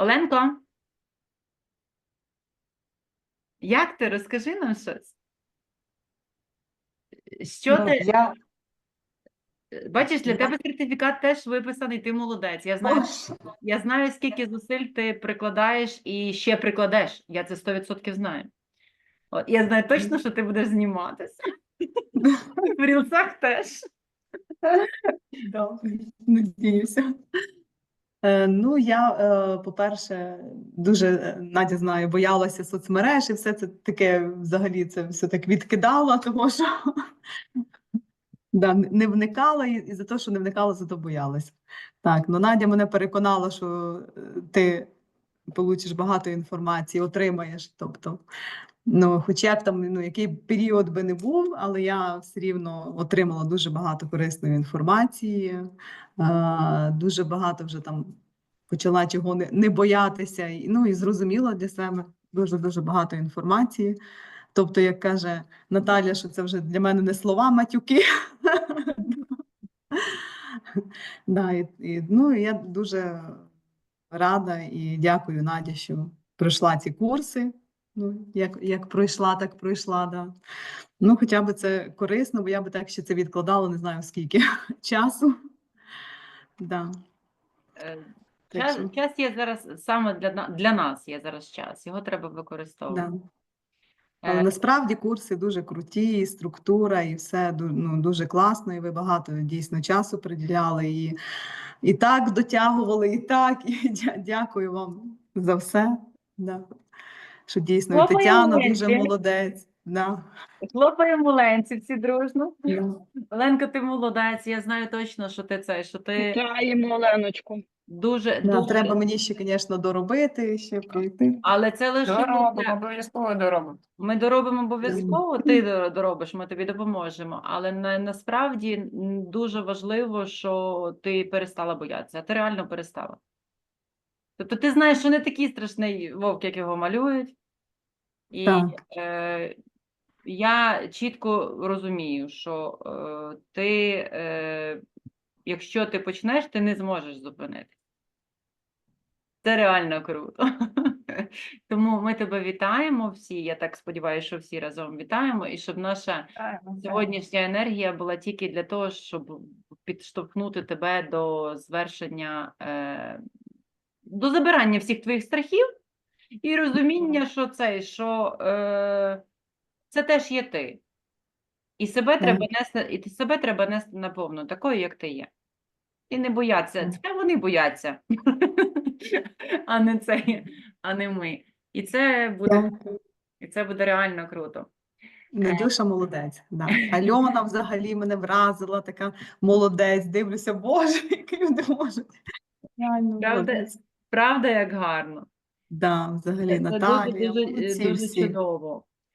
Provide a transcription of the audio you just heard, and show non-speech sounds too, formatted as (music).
Оленко, як ти? Розкажи нам щось. Що Ну, ти я... бачиш, для я- тебе сертифікат теж виписаний, ти молодець. Я знаю, я знаю, скільки зусиль ти прикладаєш і ще прикладеш. Я це 100% знаю. От, я знаю точно, що ти будеш зніматися. (laughs) В рілсах теж. (laughs) надіюся. Е, Ну, я, е, по-перше, дуже е, Надя знає, боялася соцмереж і все це таке взагалі це все так відкидала, тому що да, не вникала, і, за те, що не вникала, зато боялася. Так, ну Надя мене переконала, що ти получиш багато інформації, отримаєш. Тобто, ну, хоч як там, ну, який період би не був, але я все рівно отримала дуже багато корисної інформації, е, дуже багато вже там почала чого не, не боятися, і, ну і зрозуміла для себе дуже-дуже багато інформації. Тобто, як каже Наталя, що це вже для мене не слова матюки. (laughs) Да, і, і, ну, я дуже рада і дякую Наді, що пройшла ці курси. Ну, як, як пройшла, так пройшла. Да. Ну, хоча б це корисно, бо я би так ще це відкладала, не знаю скільки (laughs) часу. Да. Е, Час, що- час є зараз саме для, для нас є зараз час, його треба використовувати. Да. Але Е, насправді курси дуже круті, і структура, і все ну, дуже класно, і ви багато дійсно часу приділяли, і, і так дотягували, і так. (laughs) І дя- дякую вам за все. Да. Що дійсно Хлопаємо Тетяна в дуже молодець. Да. Хлопаємо ленці всі дружно. Да. Оленка, ти молодець. Я знаю точно, що ти це, що ти Вітаємо Оленочку. дуже, Да, дуже. треба мені ще, звісно, доробити, ще пройти. Але це лише Доробимо, для- обов'язково доробимо. ми доробимо обов'язково, ти дор- доробиш, ми тобі допоможемо. Але на, насправді м, дуже важливо, що ти перестала боятися, ти реально перестала. Тобто ти знаєш, що не такий страшний вовк, як його малюють. І Так. е, я чітко розумію, що е, ти, е, якщо ти почнеш, ти не зможеш зупинити. Це реально круто. (laughs) Тому ми тебе вітаємо всі. Я так сподіваюся, що всі разом вітаємо, і щоб наша сьогоднішня енергія була тільки для того, щоб підштовхнути тебе до звершення, е, до забирання всіх твоїх страхів і розуміння, що це, що е, це теж є ти. І себе Так. треба нести, і себе треба нести наповну, такою, як ти є. І не бояться. Це вони бояться, (laughs) а не це, а не ми. І це буде, і це буде реально круто. Надюша молодець. Да. (laughs) Альона взагалі мене вразила, така молодець. Дивлюся, Боже, (laughs) який люди можуть. Реально молодець. Правда, як гарно. Да, взагалі Це Наталія, дуже, дуже, дуже всі. чудово.